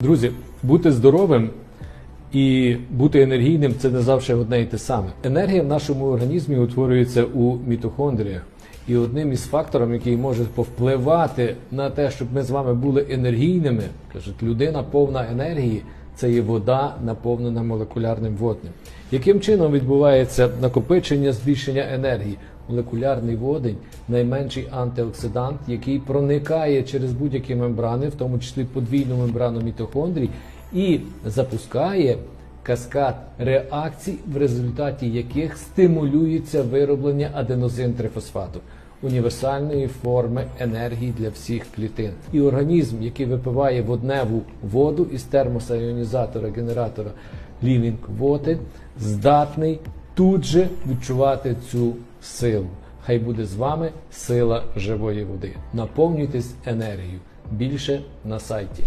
Друзі, бути здоровим і бути енергійним це не завжди одне і те саме. Енергія в нашому організмі утворюється у мітохондріях. І одним із факторів, який може повпливати на те, щоб ми з вами були енергійними, кажуть, людина повна енергії, це є вода, наповнена молекулярним водним. Яким чином відбувається накопичення збільшення енергії? Молекулярний водень найменший антиоксидант, який проникає через будь-які мембрани, в тому числі подвійну мембрану мітохондрій, і запускає каскад реакцій, в результаті яких стимулюється вироблення аденозин-трифосфату універсальної форми енергії для всіх клітин. І організм, який випиває водневу воду із термоса іонізатора генератора Living Water, здатний тут же відчувати цю силу. Хай буде з вами сила живої води. Наповнюйтесь енергією. Більше на сайті